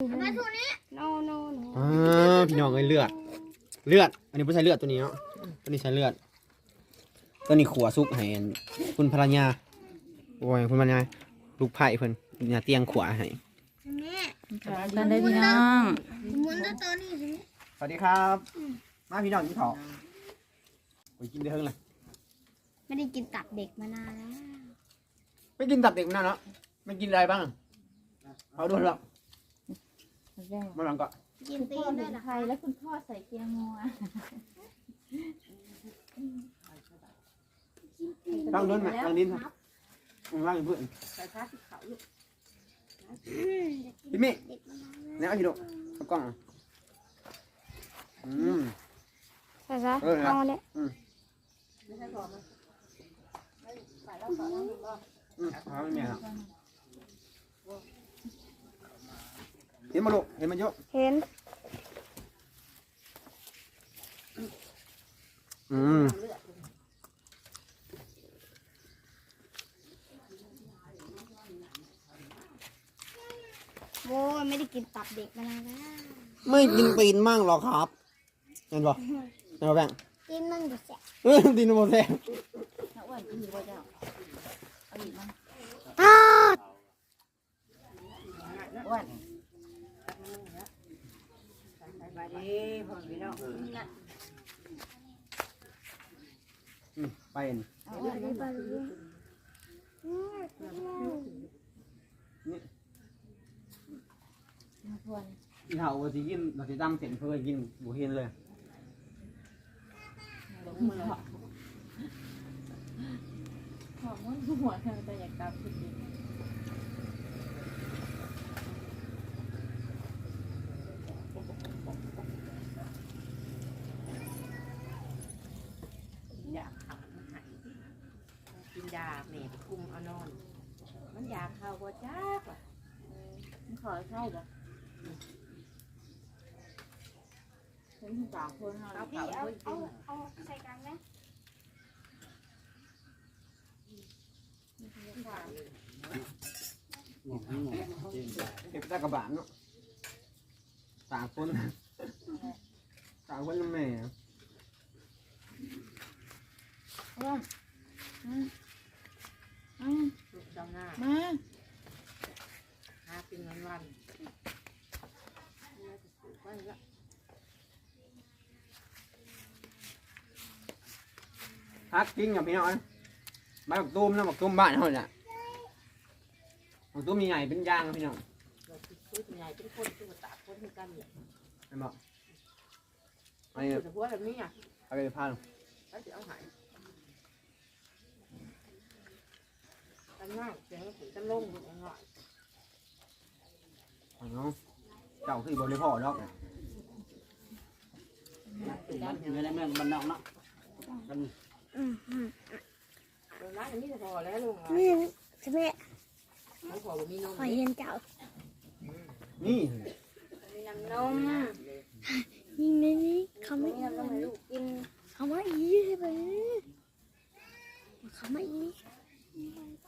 มาทูนี้ no no no อ่าพี่น้องเอ้ยเลือด เลือด อันนี้ไม่ใช่เลือดตัวนี้เนาะตัวนี้ใช้เลือด ตัวนี้ขัวซุกให้อันคุณภรรยาโอ้ยคุณภรรยาลูกไผ่เพิ่นอย่าเตียงขวาให้แม่กันได้พี่น้องหมุนตัวตัวนี้สิสวัสดีครับ มาพี่น้องกินข้าวไปกินได้เพิ่งเลยไม่ได้กินตับเด็กมานานแล้วไม่กินตับเด็กมันนะเนาะไม่กินอะไรบ้างเอาด้วยหรอก มาหลังก็กินตีนได้เหรอไทยแล้วคุณพ่อใส่เกียร์งัวตั้งนู้นไหมตั้งนี้ครับว่างเพื่อนใส่ผ้าสีขาวลูกพี่มิเนี่ยเอาพี่ดูเอากล้องมาอืมใช่ซะเออครับเอาเนี่ยไม่ใช่พอมั้ยใส่แล้วต่อแล้วก็อืมเอาไม่มีครับ เห็นมาลูกเห็นมันเยอะเห็น อืมโว้ยไม่ได้กินตับเด็กมานานแล้วไม่กินตีนมั่งหรอกครับเห็นปะเห็นปะแบงค์กินมันก็แสบเออตีนโมเซ่ถ้าอ้วนอีกว่าเจ้าเอาอีกมั้งอ้าอ้วน ไปดิพ่อพี่น้องอืมไปเห็นเอาอ้วนนี่มาทวนอีเห่าว่าสิกินเราสิดำเสร็จเพื่อกินบุเฮนเลยลงมือหอมมันหัวเธอแต่อยากกลับสุดดี อยากขับมันหายกินยาแม่ไปคุมเอานอน มันอยากเข้าบ่จ้าป่ะมันขอเข้าป่ะฉันสามคนเอาเขาเอาเอาเอาใส่กันไหมเก็บได้กระบาดเนาะต่างคนต่างคนแม่ ลูกเจ้าหน้ามาหาเป็นวันวันฮักกินกับพี่น้องใบบักตุ้มนะบักตุ้มบ้านเขาเนี่ยบักตุ้มใหญ่ๆเป็นยางพี่น้องเราคือใหญ่เป็นคนคือตาคนคือกันเนี่ยเห็นบอกอันนี้แต่พวกแบบนี้อะเอาไปพาลงแล้วจะเอาหาย กันง่ายเสียงถึงกันลงลงหน่อยเอาเนาะเจ้าคือบริพ่อดอกเนี่ยมันอยู่ในเมืองบ้านนอกเนาะเดี๋ยวร้านนี้จะพอแล้วลุงนี่ใช่ไหมเขาขอว่ามีนมขอเห็นเจ้านี่มีน้ำนมนี่นี่นี่เขาไม่มีน้ำนมให้ลูกกินเขาไม่อีใช่ไหมเขาไม่อีเออยิ่งเกิดเลยลูกกินกับไข่เค็มอ้าวพี่น้องเพื่อจะกินอาหารแบบนี้จะไม่ต้อ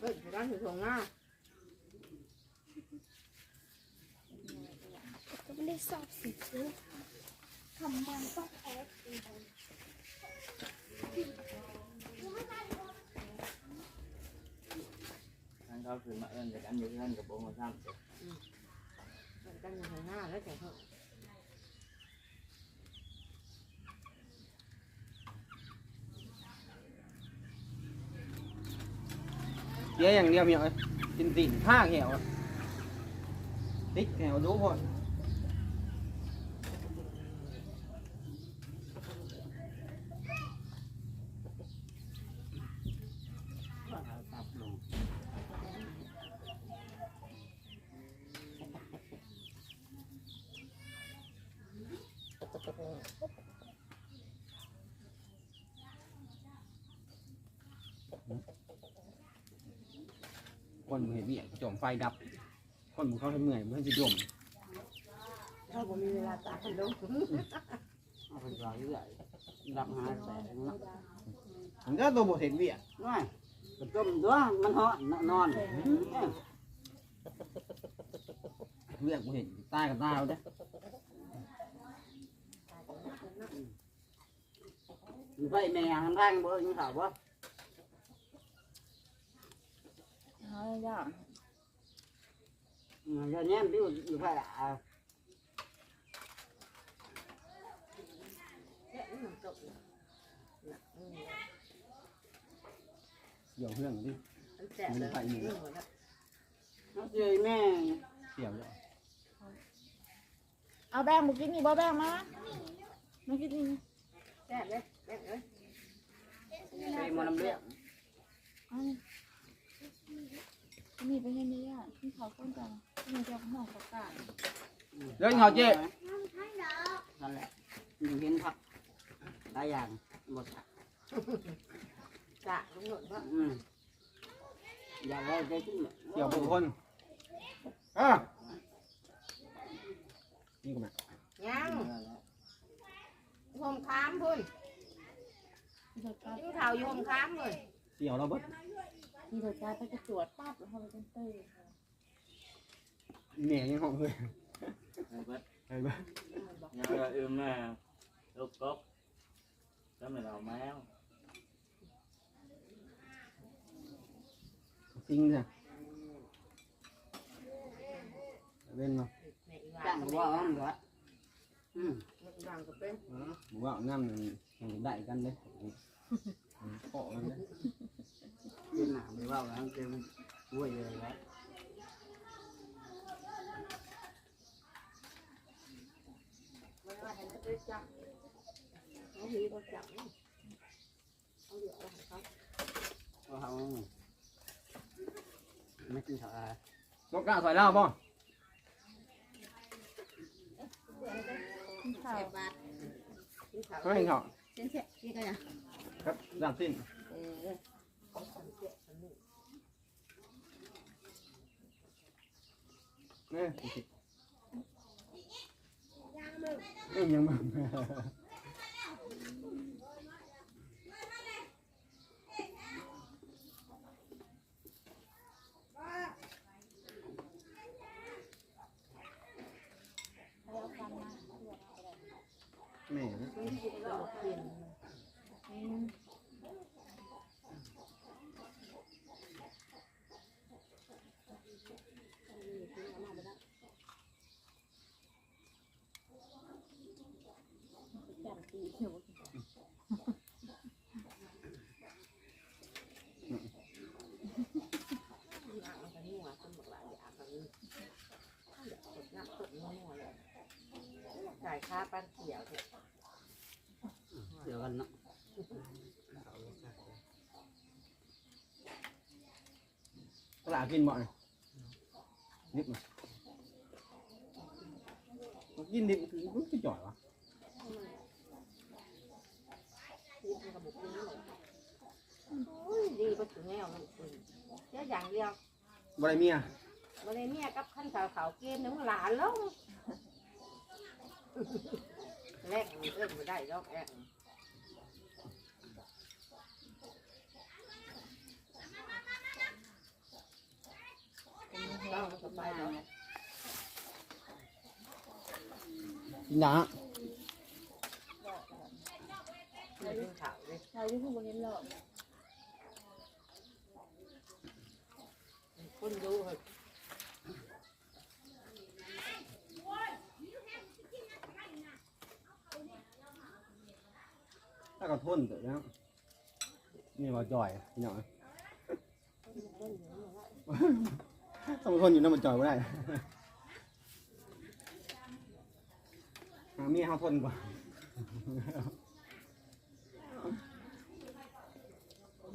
เราจะได้กินซ้ำนี่กับว่านเหลือบริกินแล้วเฮ้ยร้านถือถุงหน้าก็ไม่ได้สอบสิลูกทำมันต้องแอดท่านเขาคือมาเอิ้นจากกันอยู่ท่านกับโบมาซ้ำตั้งอยู่ข้างหน้าแล้วแต่เขา เสียอย่างเดียวพี่น้องเอ้ยกินตีนผ้าแหวอะติ๊กแหวดูพอ คนบ่เห็นเบียดจมไฟดับ คนบ่เขาทำเมื่อยมันจะจมเราบ่มีเวลาตากลงเอาไปใส่เรื่อยดับหาแสงเนาะมันก็ตัวบ่เห็นเบียดน้อยกระต้มตัวมันเหาะนอนเบียดบ่เห็นตายกับตายเอาเด้อมันไปแม่ทางทางบ่ยิงข่าวบ่ เอาย่างอืมจะแนมที่อยู่ไปละแค่นี้มันจบแล้วน่ะอืมเกี่ยวเพื่อ นดิมันแสบเลยอืมหมดแล้วน้องเจยแม่เกี่ยวเลยเอาแบงมากินนี่บ่แบงมามากินนี่แสบเลยแสบเลยเจยมันลำเลือดเอานี่นี่ไปให้เนี่ยย่าที่เขาต้นกันที่มันจะหม้อกับกาดเรื่องเขาเจ๊นั่นแหละอยู่เห็นผักหลายอย่างหมดกะลุงหนุนว่าอืมอยากได้ได้ที่เกี่ยวบุคคลอะนี่ก็มายังโฮมค้ามพุ่นที่เราการกินข้าวอยู่โฮมค้ามเลยเกี่ยวเราเบิด ที่เราการไปกระตรวจปั๊บแล้วเขาไปกันเตยแม่ยังห้องเลยไอ้เบิดไปเบิดยังก็อึมแม่ลูกกบแล้วไม่เราแมวจริงจ้ะเล่นเนาะแม่อีหวาจ้างนว่าอ้อมเหรออืมแม่อีหวานก็เป็นบอกว่าน้ำมันมันได้กันเลยเกาะกันเลยกินหนาไม่ว่าแล้วเจอมันช่วยเลยแล้วไม่ว่าเห็นก็ได้จับเขาหีก็จับเนาะเขาเหลืออะไรของเขาก็เขาไม่กินข้าวนกกาใส่เหล้าป่ะกินข้าวบาทกินข้าวเขาให้เขาเส้นเสีย นี่ก็ยังครับดามสิ้นเออสังเกตสังเกตเนี่ยเอ้ย ยังมึงแล้วฟันมา แม่ ไม่คิดว่าเปลี่ยน อืม จับตีเดี๋ยว หนักมันจะนัวคนบอกหลายอย่างแบบนี้เดี๋ยวกดหนักกดนัว เลยจ่ายค่าปั้นเขียวเนี่ยเดี๋ยวกันเนาะตลาดกินบ่อยนิดหน่อยกินดิบคือคือจ่อยวะ พูดมันกับบุกนี้เลยโอ้ยดีไปถึงแนวมันอืมเจ้าอย่างเดียวบ่ได้เมียมาเลยเนี่ยกับขั้นสาวเขาเกณฑ์นึงหลานแล้วแรกมันเอื้อมไม่ได้ดอกแรกเราสบายแล้วกินยา ไม่เป็นข่าวเลย เราที่พูดบนนี้หรอก คนดูเหรอถ้าก็ทนเถอะนะนี่ว่าจ่อยพี่น้องต้องทนอยู่นั่นมันจ่อยไม่ได้หาเมียเขาทนกว่า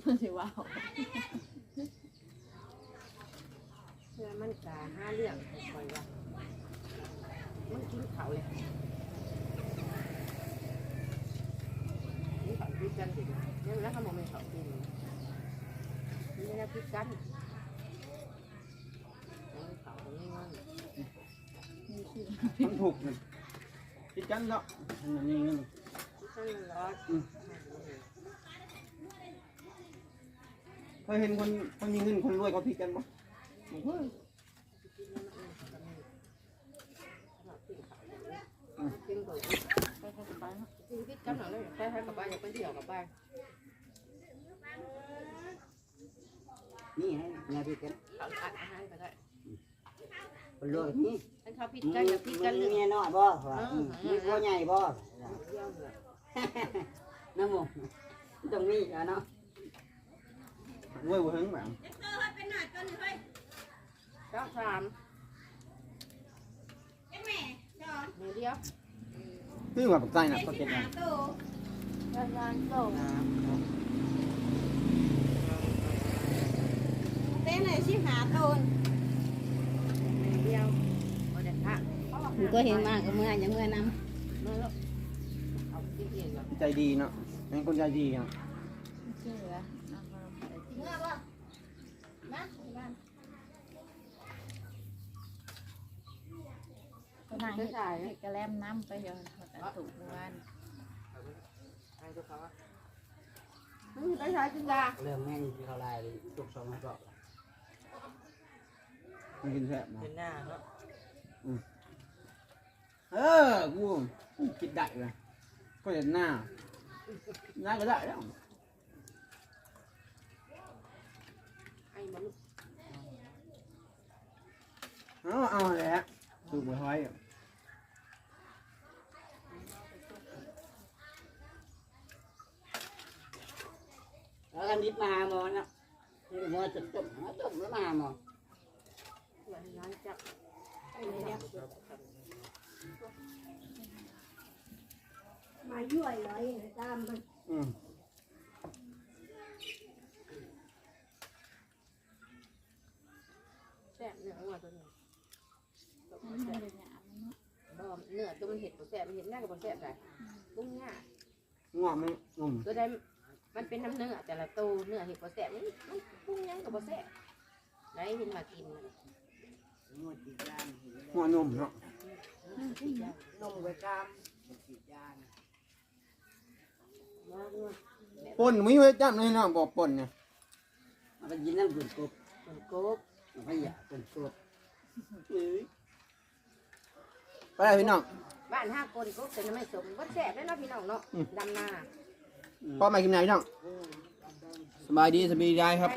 มันสิว้าว เพื่อมันกาห้าเรื่องคอยว่ามันกินเขาเลยกันสิเนี่ยแล้วเขาบอกไม่เขากินนี่นะพิดกันเขาตรงนี้มันมันถูกเลยคิดกันเนาะอันนี้เงินพิดกันร้อนเคยเห็นคนคนมีเงินคนรวยเขาผิดกันปะ นก่อนไปทางเนาพิดกันหน่อยเลยไปให้กับบ้านอยากไปเที่ยวกับบ้านนี่ให้งานพี่กันเขาอัดอาหารก็ได้คนรวยนี่ถ้าเขาพิดกันอยาพิดกันมึเรื่องงเมียน้อยบ่ว่าอืม มีพ่อใหญ่บ่เที่ยวเลยน้ำหมกตรงนี้จ้ะเนาะรวยบ่ถึงแบบเก้าสามเดี๋ยวเดียว คือว่าปักใต้นะเขาเจ็ดอันไปร้านโตเต้นไหนชิหาโตนเดียวเอาเด็ดค่ะมันก็เห็นมากกับเมื่อยังเมื่อนมาแล้วเอากินเองก่อนใจดีเนาะเป็นคนใจดีเนาะเชื่อเอาขนมไปำเมื่อบ่มาบ้านก็นายเฮ็ดเฮ็ดกระแลมน้ำไปเยอัน ถูกเมื่อวานไอ้ตัวเขาอะมึงไปใช้กินยาเรื่องแม่งที่เขาไล่ตุกสองมาก็มันกินแซ่บเนาะเป็นหน้าเนาะเออกูคิดได้เลยก็เห็นหน้าหน้าก็ได้แล้วไอ้มันเอาเอาแหละสูบไว้ไว้ แล้วกันนิดมาหาหมอนะนี่หมอจะจมหาจมแล้วมาหาหมอเหมือนร้านจับมาย่วยร้อยตามมันอืมแซ่บเนื้อหัวตัวนี้มันไม่ได้หยาบมันเนาะบ่เนื้อตัวมันเห็ดบ่แซ่บมันเห็ดหน้ากับบ่แซ่บได้บุ้งง่าง่วงไหมงุ่มตัวใด มันเป็นน้ำเนื้อแต่ละตัวเนื้อเห็ดบ่แซ่บมันมันบุ้งยังกับบ่แซ่บไหนเห็นมากินมันนวดจีจานง่วงนมเนาะนมไว้กามจีจานมาด้วยป่นมีไว้จับเลยเนาะบอกป่นเนี่ยมันก็ยินน้ำกุนกบมันโกบมันก็อยากกุนกบเอ้ยไปเลยพี่น้อง บ้านห้าคนโกบแต่ไม่สมบ่แซ่บได้เนาะพี่น้องเนาะดำนา พ่อใม่คลิปไหนพี่น้งสบายดีสบายดีครับ